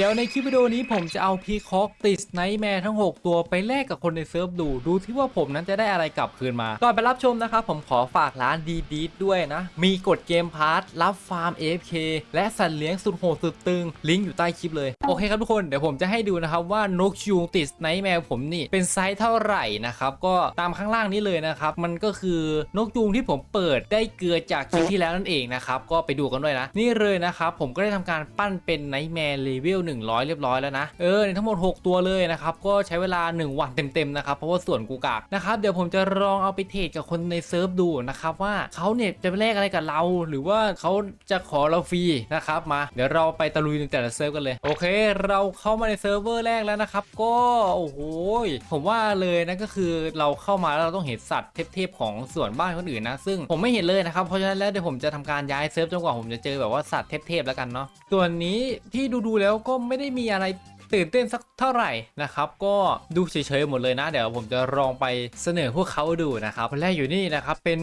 เดี๋ยวในคลิปวิดีโอนี้ผมจะเอาพีคอกติดไนท์แมร์ทั้ง 6 ตัวไปแลกกับคนในเซิร์ฟดู ดูที่ว่าผมนั้นจะได้อะไรกลับคืนมา ก่อนไปรับชมนะครับ ผมขอฝากร้านดีดีด้วยนะ มีกดเกมพาร์ทรับฟาร์ม AFK และสัตว์เลี้ยงสุดโหดสุดตึง ลิงก์อยู่ใต้คลิปเลย โอเคครับทุกคนเดี๋ยวผมจะให้ดูนะครับว่านกยูงติดไนท์แมร์ผมนี่เป็นไซส์เท่าไหร่นะครับก็ตามข้างล่างนี้เลยนะครับมันก็คือนกยูงที่ผมเปิดได้เกลือจากคลิปที่แล้วนั่นเองนะครับก็ไปดูกันด้วยนะ นี่เลยนะครับผมก็ได้ทำการปั้นเป็นไนท์แมร์เลเวล100 เรียบร้อยแล้วนะเออในทั้งหมด 6 ตัวเลยนะครับก็ใช้เวลา 1 วันเต็มๆนะครับเพราะว่าส่วนกูกากนะครับเดี๋ยวผมจะลองเอาไปเทรดกับคนในเซิร์ฟดูนะครับว่าเขาเนี่ยจะไปแลกอะไรกับเรา หรือว่าเขาจะขอเราฟรีนะครับมาเดี๋ยวเราไปตะลุยในแต่ละเซิร์ฟกันเลยโอเค เราเข้ามาในเซิร์ฟเวอร์แรกแล้วนะครับก็โอ้โหผมว่าเลยนะก็คือเราเข้ามาแล้วเราต้องเห็นสัตว์เทพๆของส่วนบ้านคนอื่นนะ ซึ่งผมไม่เห็นเลยนะครับเพราะฉะนั้นแล้วเดี๋ยวผมจะทำการย้ายเซิร์ฟจนกว่าผมจะเจอแบบว่าสัตว์เทพๆแล้วกันเนาะส่วนนี้ที่ดูๆแล้วก็ไม่ได้มีอะไรตื่นเต้นสักเท่าไหร่นะครับ ก็ดูเฉยๆหมดเลยนะ เดี๋ยวผมจะลองไปเสนอพวกเขาดูนะครับคนแรกอยู่นี่นะครับเป็น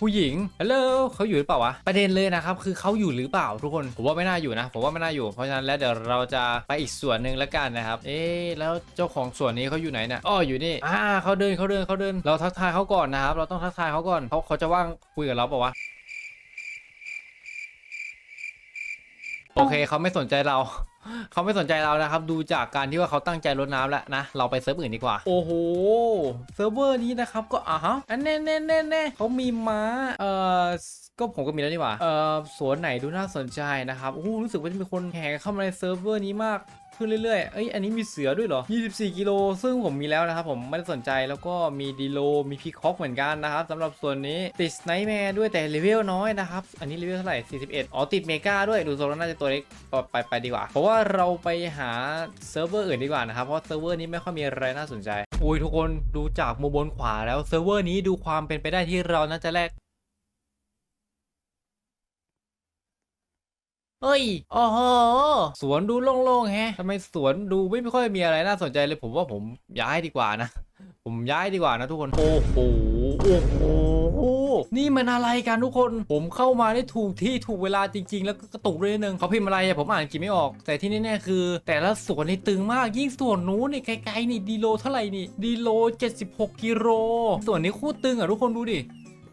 ผู้หญิงฮัลโหลเขาอยู่หรือเปล่าวะประเด็นเลยนะครับ คือเขาอยู่หรือเปล่าทุกคนผมว่าไม่น่าอยู่นะ ผมว่าไม่น่าอยู่เพราะฉะนั้นแล้วเดี๋ยวเราจะไปอีกส่วนหนึ่งแล้วกันนะครับ เอ๊แล้วเจ้าของส่วนนี้เขาอยู่ไหนเนี่ยอ้ออยู่นี่อ่าเขาเดินเขาเดินเขาเดิน เราทักทายเขาก่อนนะครับ เราต้องทักทายเขาก่อนเขาเขาจะว่างคุยกับเราเปล่าวะโอเคเขาไม่สนใจเรา เขาไม่สนใจเรานะครับ ดูจากการที่ว่าเขาตั้งใจรดน้ำแล้วนะ เราไปเซิร์ฟอื่นดีกว่า โอ้โห เซิร์ฟเวอร์นี้นะครับก็อะฮะอันแน่แน่แน่แน่เขามีม้า เอ่อ ก็ผมก็มีแล้วนี่หว่า เอ่อ สวนไหนดูน่าสนใจนะครับ โอ้โหรู้สึกว่าจะมีคนแห่เข้ามาในเซิร์ฟเวอร์นี้มาก ขึ้นเรื่อยๆ เอ้ย อันนี้มีเสือด้วยเหรอ 24 กิโล ซึ่งผมมีแล้วนะครับผมไม่ได้สนใจ แล้วก็มีดีโล มีพีคอกเหมือนกันนะครับสำหรับส่วนนี้ติดไนท์แมร์ด้วยแต่เลเวลน้อยนะครับ อันนี้เลเวลเท่าไหร่ 41 อ๋อ ติดเมกาด้วย ดูโซนแล้วน่าจะตัวเล็กไปไปไปดีกว่า เพราะว่าเราไปหาเซิร์ฟเวอร์อื่นดีกว่านะครับ เพราะเซิร์ฟเวอร์นี้ไม่ค่อยมีอะไรน่าสนใจอุ้ยทุกคนดูจากมุมบนขวาแล้วเซิร์ฟเวอร์นี้ดูความเป็นไปได้ที่เราน่าจะแลก เฮ้ยโอ้โหสวนดูโล่งๆแฮะทำไมสวนดูไม่ค่อยมีอะไรน่าสนใจเลย ผมว่าผมย้ายดีกว่านะ ผมย้ายดีกว่านะทุกคน โอ้โหโอ้โหนี่มันอะไรกันทุกคน ผมเข้ามาได้ถูกที่ถูกเวลาจริง ๆ แล้วก็กระตุกด้วยนิดนึงเขาพิมพ์อะไรอะผมอ่านอังกฤษไม่ออก แต่ที่แน่ๆคือ แต่ละสวนนี่ตึงมากยิ่งส่วนนู้นนี่ไกลๆนี่ดีโลเท่าไหร่นี่ดีโล 76กิโลส่วนนี้โคตรตึงอะทุกคนดูดิ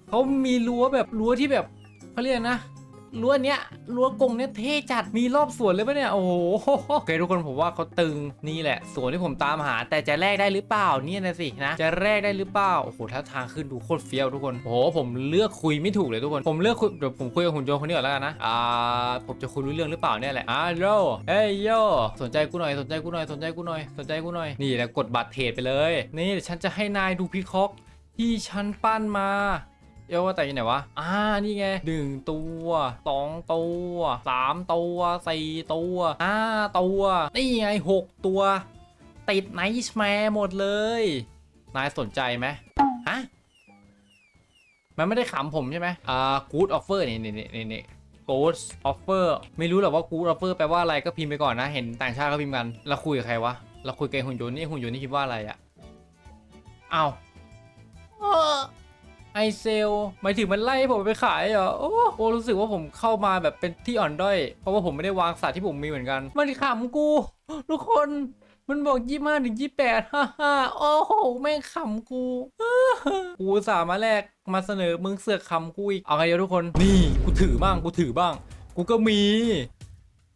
เขามีรั้วแบบรั้วที่แบบเขาเรียกนะ รั้วเนี้ยรั้วกงเนี้ยเท่จัดมีรอบสวนเลยปะเนี่ยโอ้โหโอเคทุกคนผมว่าเขาตึงนี่แหละสวนที่ผมตามหา แต่จะแลกได้หรือเปล่าเนี่ยนะสินะจะแลกได้หรือเปล่าโอ้โหถ้าทางขึ้นดูโคตรเฟี้ยวทุกคนโอ้โหผมเลือกคุยไม่ถูกเลยทุกคนผมเลือกคุยเดี๋ยวผมคุยกับหุ่นยนต์คนนี้ก่อนแล้วกันนะอ่าผมจะคุยรู้เรื่องหรือเปล่าเนี่ยแหละอ่าโยเฮ้ยโยสนใจกูหน่อยสนใจกูหน่อยสนใจกูหน่อยสนใจกูหน่อยนี่แหละกดบัตรเทรดไปเลย นี่เดี๋ยวฉันจะให้นายดูพีคอกที่ฉันปั้นมา เอวว่าแต่อยู่ไหนวะ อ่า นี่ไงหนึ่งตัวสองตัวสามตัวสี่ตัวห้าตัว นี่ไงหกตัว ติดไนท์แมร์หมดเลย นายสนใจไหมฮะ มันไม่ได้ขำผมใช่ไหมอ่า good offer นี่นี่นี่นี่ good offer ไม่รู้หรอกว่า good offer แปลว่าอะไรก็พิมพ์ไปก่อนนะ เห็นต่างชาติเขาพิมพ์กัน เราคุยกับใครวะ เราคุยกับหุ่นยนต์นี่หุ่นยนต์นี่คิดว่าอะไรอะเอาเไอเซลหมายถึงมันไล่ให้ผมไปขายเหรอโอ้โหรู้สึกว่าผมเข้ามาแบบเป็นที่อ่อนด้อย เพราะว่าผมไม่ได้วางสัตว์ที่ผมมีเหมือนกัน มันขำกู ทุกคนมันบอกยี่ห้าถึงยี่แปดฮ่าฮ่าโอ้โห แม่งขำกู กูสาห์มาแรกมาเสนอมึงเสือกขำกูอีก เอาไงเดี๋ยวทุกคน นี่ กูถือบ้าง กูถือบ้าง กูก็มี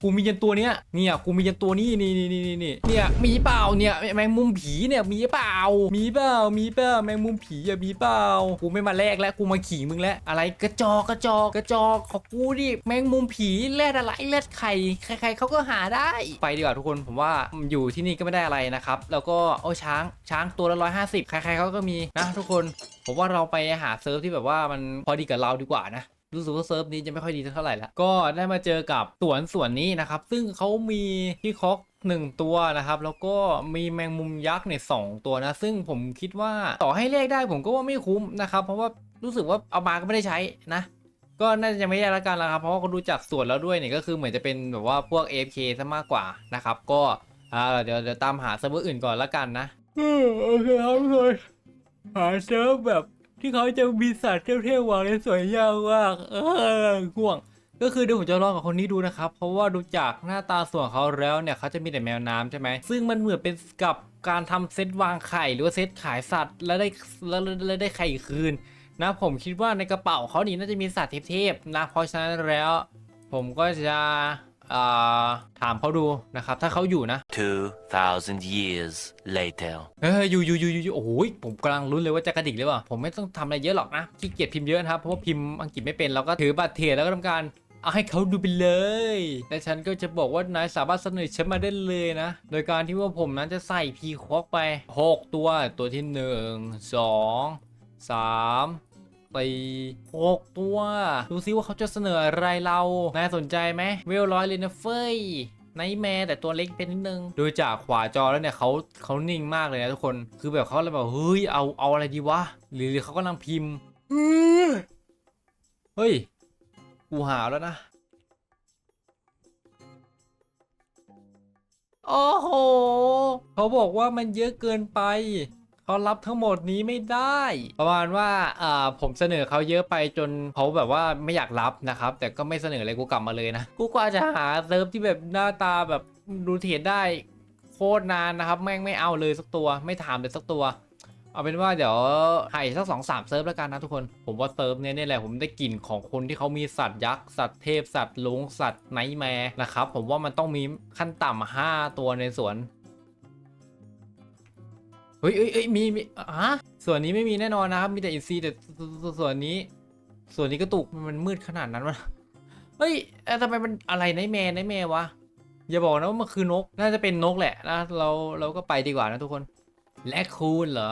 กูมียันตัวเนี้ยเนี่ยกูมียันตัวนี้นี่นี่นี่นี่เนี่ยมีเปล่าเนี่ยแมงมุมผีเนี่ยมีเปล่ามีเปล่ามีเปล่าแมงมุมผีอะมีเปล่ากูไม่มาแลกแล้วกูมาขี่มึงแล้วอะไรกระจอกกระจอกกระจอกของกูดิแมงมุมผีแลดอะไรแลดไข่ใครๆเขาก็หาได้ไปดีกว่าทุกคนผมว่าอยู่ที่นี่ก็ไม่ได้อะไรนะครับแล้วก็โอ้ช้างช้างตัวละร้อยห้าสิบใครๆเขาก็มีนะทุกคนผมว่าเราไปหาเซิร์ฟที่แบบว่ามันพอดีกับเราดีกว่านะ รู้สึกว่าเซิร์ฟนี้จะไม่ค่อยดีเท่าไหร่ละก็ได้มาเจอกับสวนสวนนี้นะครับ ซึ่งเขามีพี่คอกหนึ่งตัวนะครับ แล้วก็มีแมงมุมยักษ์เนี่ยสองตัวนะ ซึ่งผมคิดว่าต่อให้เลขได้ผมก็ว่าไม่คุ้มนะครับ เพราะว่ารู้สึกว่าเอามาก็ไม่ได้ใช้นะก็น่าจะไม่ได้ละกันละครับเพราะว่าก็ดูจากส่วนแล้วด้วยเนี่ยก็คือเหมือนจะเป็นแบบว่าพวก AFK ซะมากกว่านะครับ ก็อ่าเดี๋ยวเดี๋ยวตามหาเซิร์ฟเวอร์อื่นก่อนละกันนะโอเคครับทุกคนหาเซิร์ฟแบบ ที่เขาจะมีสัตว์เท่ๆวางในสวยยาวมากเออง่วง ก็คือเดี๋ยวผมจะลองกับคนนี้ดูนะครับ เพราะว่าดูจากหน้าตาส่วนเขาแล้วเนี่ยเขาจะมีแต่แมวน้ำใช่ไหมซึ่งมันเหมือนเป็นกับการทำเซตวางไข่หรือว่าเซตขายสัตว์แล้วได้แล้วแล้วได้ไข่คืนนะผมคิดว่าในกระเป๋าเขานี่น่าจะมีสัตว์เทพๆนะเพราะฉะนั้นแล้ว ผมก็จะ อ่าถามเขาดูนะครับ ถ้าเขาอยู่นะ 2,000 years later. เฮ้ยอยู่อยู่อยู่อยู่อยู่โอ้โหยผมกำลังลุ้นเลยว่าจะกระดิกหรือเปล่า ผมไม่ต้องทำอะไรเยอะหรอกนะขี้เกียจพิมพ์เยอะนะครับ เพราะว่าพิมพ์อังกฤษไม่เป็น เราก็ถือบัตรเทรดแล้วก็ทำการเอาให้เขาดูไปเลยและฉันก็จะบอกว่านายสามารถเสนอฉันมาได้เลยนะ โดยการที่ว่าผมนั้นจะใส่พีคอกไป 6 ตัว ตัวที่ 1 2 3 สี่หกตัว ดูซิว่าเขาจะเสนออะไรเรานายสนใจไหมเวลร้อยเลยนะเฟ้ยไนแมร์แต่ตัวเล็กเป็นนิดนึง โดูจากขวาจอแล้วเนี่ยเขาเขานิ่งมากเลยนะทุกคน คือแบบเขาเลยแบบเฮ้ยเอาเอาอะไรดีวะ หรือเขากำลังพิมพ์เฮ้ย กูหาแล้วนะ โอ้โห เขาบอกว่ามันเยอะเกินไป เขารับทั้งหมดนี้ไม่ได้ ประมาณว่าอ่าผมเสนอเขาเยอะไปจนเขาแบบว่าไม่อยากรับนะครับ แต่ก็ไม่เสนอเลยกูกลับมาเลยนะ กูก็อาจจะหาเซิร์ฟที่แบบหน้าตาแบบดูเทียดได้โคตรนานนะครับ แม่งไม่เอาเลยสักตัว ไม่ถามเลยสักตัว เอาเป็นว่าเดี๋ยวให้สักสองสามเซิร์ฟแล้วกันนะทุกคน ผมว่าเซิร์ฟเนี้ยนี่แหละผมได้กลิ่นของคนที่เขามีสัตว์ยักษ์สัตว์เทพสัตว์ลุงสัตว์ไนท์แมร์นะครับผมว่ามันต้องมีขั้นต่ำห้าตัวในสวน เฮ้ยเอ้ยเอ้ยมีมีฮะส่วนนี้ไม่มีแน่นอนนะครับ มีแต่อินซีแต่สสส่วนนี้ ส่วนนี้กระตุกมันมืดขนาดนั้นวะเฮ้ยทำไมมันอะไรไนแมร์ไนแมร์วะอย่าบอกนะว่ามันคือนก น่าจะเป็นนกแหละนะเราเราก็ไปดีกว่านะทุกคน และคูณเหรอ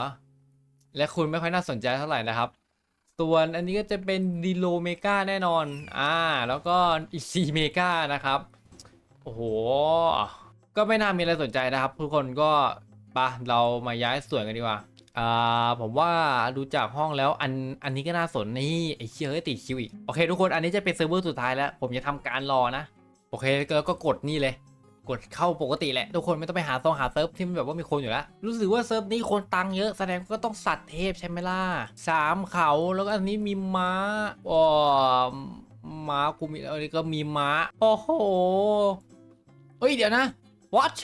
และคูณไม่ค่อยน่าสนใจเท่าไหร่นะครับ ส่วนอันนี้ก็จะเป็นดีโลเมกาแน่นอน อ่า แล้วก็อีซีเมกานะครับ โอ้โห ก็ไม่น่ามีอะไรสนใจนะครับ ทุกคนก็ ปะเรามาย้ายส่วนกันดีกว่าอ่าผมว่าดูจากห้องแล้วอันอันนี้ก็น่าสนนี่ไอ้เชี่ยเอ้ยติดคิวอีกโอเคทุกคนอันนี้จะเป็นเซิร์ฟเวอร์สุดท้ายแล้ว ผมจะทำการรอนะ โอเคแล้วก็กดนี่เลย กดเข้าปกติแหละ ทุกคนไม่ต้องไปหาซองหาเซิร์ฟที่มันแบบว่ามีคนอยู่แล้ว รู้สึกว่าเซิร์ฟนี้คนตังเยอะแสดงก็ต้องสัตว์เทพใช่ไหมล่ะสามเขาแล้วก็อันนี้มีม้าอ๋อม้ากูมีอันนี้ก็มีม้าโอ้โหเฮ้ยเดี๋ยวนะ what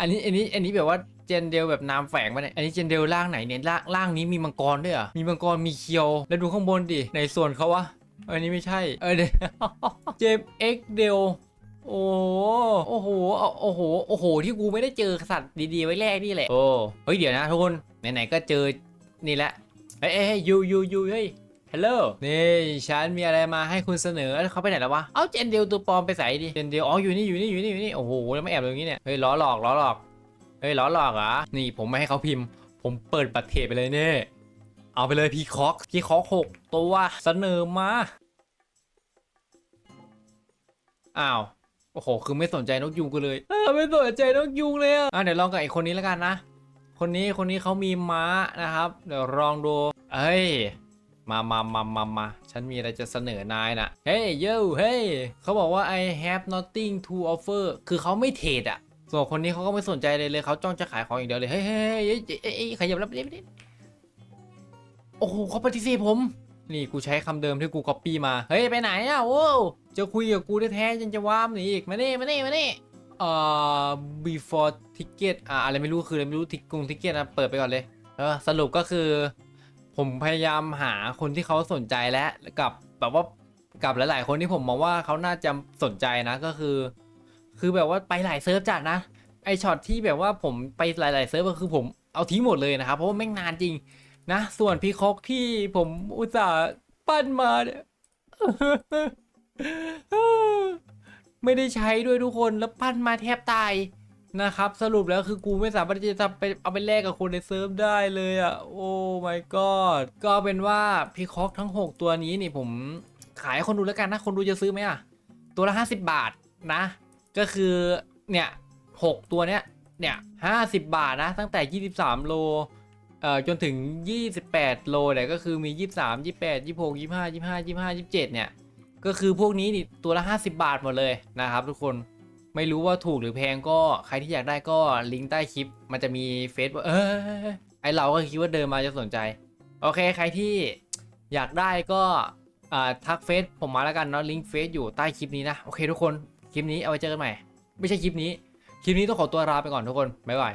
อันนี้อันนี้อันนี้แบบว่าเจนเดลแบบนามแฝงมาเนี่ย อันนี้เจนเดลร่างไหนเนี่ยร่างร่างนี้มีมังกรด้วยเหรอะมีมังกรมีเคียว แล้วดูข้างบนดิ ในส่วนเขาวะ อันนี้ไม่ใช่ เออเดี๋ยวเจมเอ็กเดลโอ้โหโอ้โห โอ้โห โอ้โห ที่กูไม่ได้เจอสัตว์ดีๆ ไว้แรกนี่แหละ โอ้ เฮ้ย เดี๋ยวนะทุกคน ไหนๆ ก็เจอ นี่แหละเฮ้ยเฮ้ยยูยูยูเฮ้ย ฮัลโหลนี่ฉันมีอะไรมาให้คุณเสนอแล้วเขาไปไหนแล้ววะเอาเจนเดลตัวปลอมไปใส่ดิเจนเดลอ๋ออยู่นี่อยู่นี่อยู่นี่อยู่นี่โอ้โหแล้วไม่แอบอยู่ตรงนี้เนี่ยเฮ้ยล้อหลอกล้อหลอกเฮ้ยล้อหลอกเหรอนี่ผมไม่ให้เขาพิมพ์ ผมเปิดบัตรเทปไปเลยเนี่ยเอาไปเลยพีคอกพีคอกหกตัวเสนอมาอ้าวโอ้โหคือไม่สนใจนกยูงกูเลยเออไม่สนใจนกยูงเลยอะอะเดี๋ยวลองกับไอ้คนนี้แล้วกันนะคนนี้คนนี้เขามีม้านะครับ เดี๋ยวลองดูเฮ้ย มามามามามาฉันมีอะไรจะเสนอนายนะเฮ้ยโย่เฮ้ยเขาบอกว่า I have nothing to offer คือเขาไม่เทรดอะส่วนคนนี้เขาก็ไม่สนใจเลยเลยเขาจ้องจะขายของอย่างเดียวเลย เฮ้ยเฮ้ยเฮ้ยเฮ้ยขยับแล้วไปดิดิโอ้โหเขาปฏิเสธผม นี่กูใช้คำเดิมที่กูก๊อปปี้มา เฮ้ย ไปไหนอะโว้จะคุยกับกูแท้ๆยังจะว่ามหนีอีก มานี่มานี่มานี่เอ่อ before ticket อ่าอะไรไม่รู้คืออะไรไม่รู้ทิกกุงทิกเก็ตนะเปิดไปก่อนเลย เออสรุปก็คือ ผมพยายามหาคนที่เขาสนใจและกับแบบว่ากับหลาย ๆ คนที่ผมมองว่าเขาน่าจะสนใจนะก็คือ คือแบบว่าไปหลายเซิร์ฟจัดนะไอช็อตที่แบบว่าผมไปหลาย ๆ เซิร์ฟก็คือผมเอาทิ้งหมดเลยนะครับ เพราะว่าแม่งนานจริงนะ ส่วนพีคอกที่ผมอุตส่าห์ปั้นมาเนี่ยไม่ได้ใช้ด้วยทุกคนแล้วปั้นมาแทบตาย นะครับสรุปแล้วคือกูไม่สามารถที่จะทำไปเอาไปแลกกับคนในเซิร์ฟได้เลยอะ โอ้ my god ก็เป็นว่าพีคอกทั้ง 6 ตัวนี้นี่ผมขายให้คนดูแล้วกันนะ คนดูจะซื้อไหมอะ ตัวละ 50 บาทนะ ก็คือเนี่ยหกตัวเนี้ยเนี่ยห้าสิบบาทนะ ตั้งแต่ 23 โลเอ่อจนถึง 28 โลเนี่ยก็คือมี 23 28 26 25 25 25 27 เนี่ย ก็คือพวกนี้นี่ตัวละ 50 บาทหมดเลยนะครับทุกคน ไม่รู้ว่าถูกหรือแพงก็ใครที่อยากได้ก็ลิงก์ใต้คลิป มันจะมีเฟซเออไอเราก็คิดว่าเดินมาจะสนใจ โอเคใครที่อยากได้ก็อ่าทักเฟซผมมาแล้วกันเนาะลิงก์เฟซอยู่ใต้คลิปนี้นะ โอเคทุกคน คลิปนี้เอาไว้เจอกันใหม่ ไม่ใช่คลิปนี้ คลิปนี้ต้องขอตัวลาไปก่อนทุกคนบ๊ายบาย